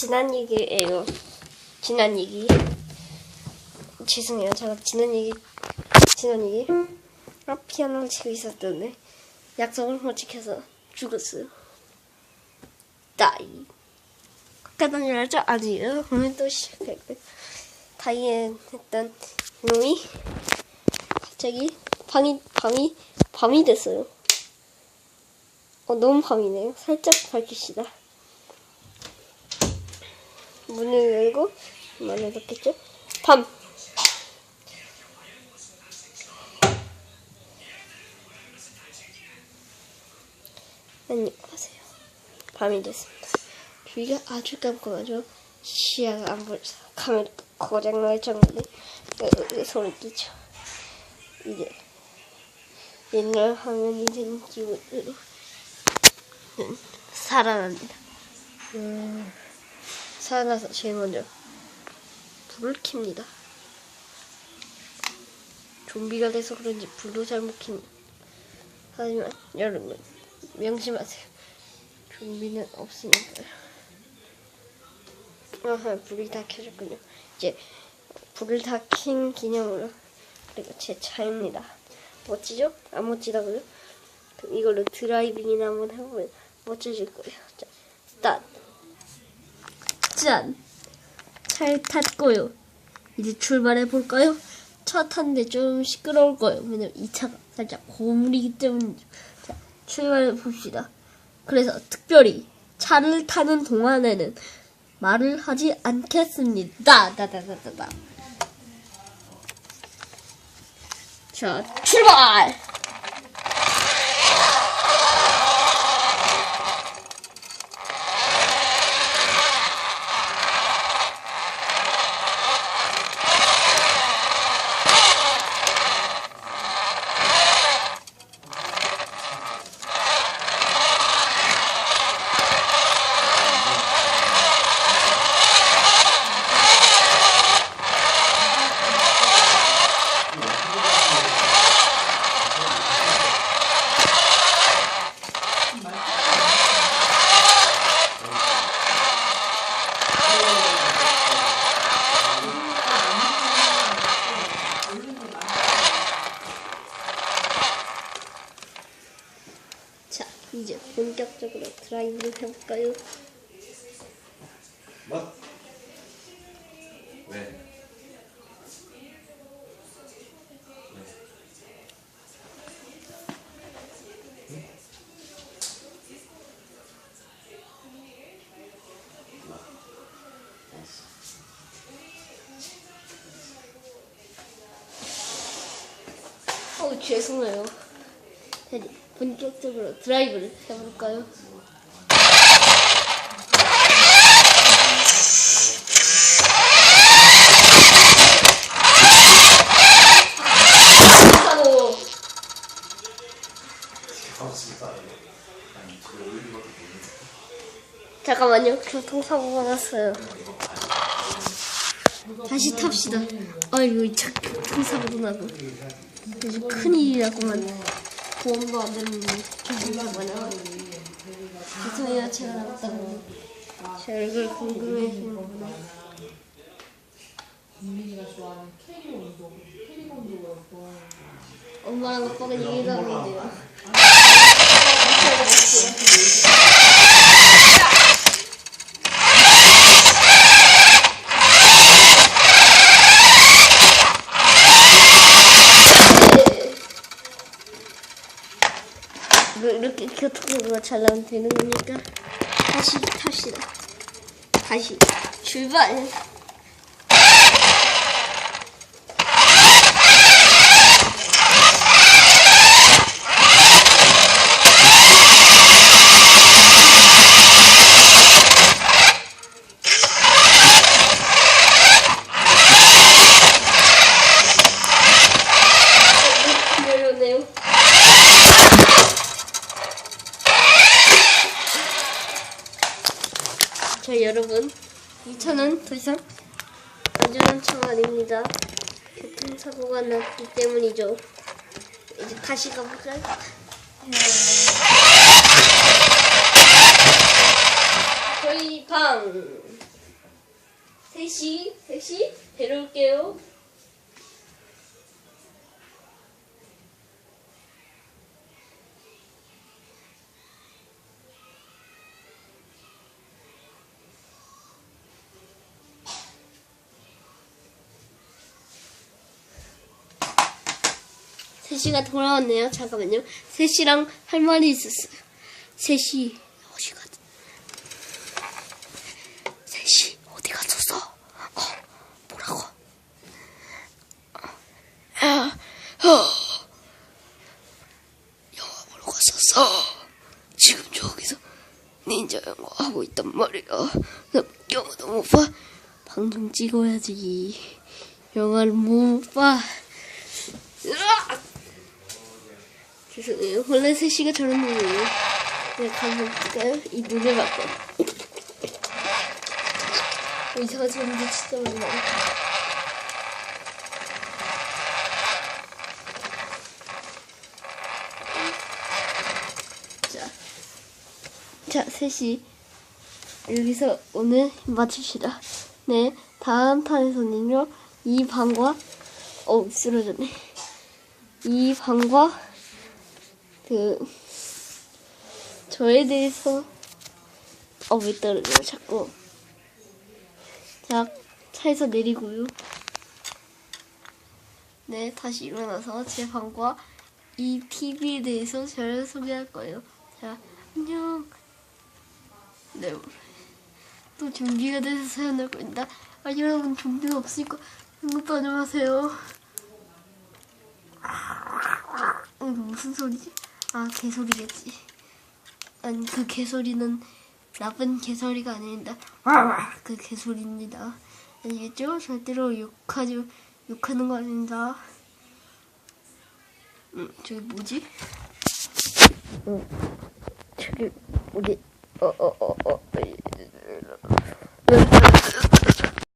지난 얘기예요. 지난 얘기. 죄송해요. 제가 지난 얘기, 지난 얘기. 아, 피아노를 치고 있었던데 약속을 못 지켜서 죽었어요. 다이. 끝난 줄 알죠? 아니에요. 오늘 또 시작할게요. 다이에 했던 놈이 갑자기 밤이 밤이 밤이 됐어요. 어 너무 밤이네요. 살짝 밝히시다. 문을 열고 문을 닫겠죠? 밤. 안녕하세요. 밤이 됐습니다. 주위가 아주 깜깜하죠. 시야가 안 보여서 카메라 고장 날 정도로 소리 끼죠. 이제 옛날 화면이 된 기분으로 음, 살아납니다. 음, 살아나서 제일 먼저 불을 켭니다. 좀비가 돼서 그런지 불도 잘못 킵니다. 하지만 여러분 명심하세요. 좀비는 없으니까요. 아하, 불이 다 켜졌군요. 이제 불을 다 킨 기념으로 그리고 제 차입니다. 멋지죠? 안 멋지다고요? 그럼 이걸로 드라이빙이나 한번 해보면 멋져질 거예요. 자, 딴. 짠! 잘 탔고요. 이제 출발해 볼까요? 차 탔는데 좀 시끄러울 거예요. 왜냐면 이 차가 살짝 고물이기 때문이죠. 자, 출발해 봅시다. 그래서 특별히 차를 타는 동안에는 말을 하지 않겠습니다. 다다다다다. 자, 출발! 자, 이제 본격적으로 드라이브를 해볼까요? 뭐? 왜? 왜? 어우, 죄송해요. 자, 이제 본격적으로 드라이브를 해볼까요? 잠깐만요. 교통사고가 났어요. 다시 탑시다. 아이고, 교통사고도 나고. 큰일이라고만. 보험도 안 되는 교통사고가 나고. 죄송해요, 제가 나왔다고. 제 얼굴 궁금해 하시는구나. 민민이가 좋아하는 캐리 온도, 캐리 온도가 엄마랑 아빠가 얘기를 하는데요. 뭐 이렇게 교통사고가 잘 나면 되는 겁니까? 다시 탑시다. 다시 출발. 내려오네요. 자 여러분 이 차는 더 이상? 안전한 차가 아닙니다. 교통사고가 났기 때문이죠. 이제 다시 가볼까요? 저희 방 3시? 3시? 데려올게요. 셋이가 돌아왔네요. 잠깐만요. 셋이랑 할 말이 있었어요. 셋이 어디 갔? 셋이 어디 갔었어? 어, 뭐라고? 야, 어, 영화 보러 갔었어. 지금 저기서 닌자 영화 하고 있단 말이야. 나 영화도 못 봐. 방송 찍어야지. 영화를 못 봐. 으악! 죄송해요. 원래 3시가 저런 눈이에요. 네, 한번 볼까요? 이 눈을 바꿔. 어, 이상한 소리도 진짜 많이 나요. 자, 자, 3시. 여기서 오늘 마칩시다. 네, 다음 판에서는요, 이 방과, 어우, 쓰러졌네. 이 방과, 그, 저에 대해서, 어, 왜 떨어져요, 자꾸. 자, 차에서 내리고요. 네, 다시 일어나서 제 방과 이 TV에 대해서 잘 소개할 거예요. 자, 안녕. 네. 또 준비가 돼서 사연할 겁니다. 아, 여러분, 준비가 없으니까, 이것도 안녕하세요. 어, 이거 무슨 소리지? 아, 개소리겠지. 아니, 그 개소리는 나쁜 개소리가 아닙니다. 그 개소리입니다. 아시겠죠? 절대로 욕하지, 욕하는 거 아닙니다. 음, 저기 뭐지? 어, 저기, 어디, 어, 어, 어, 어.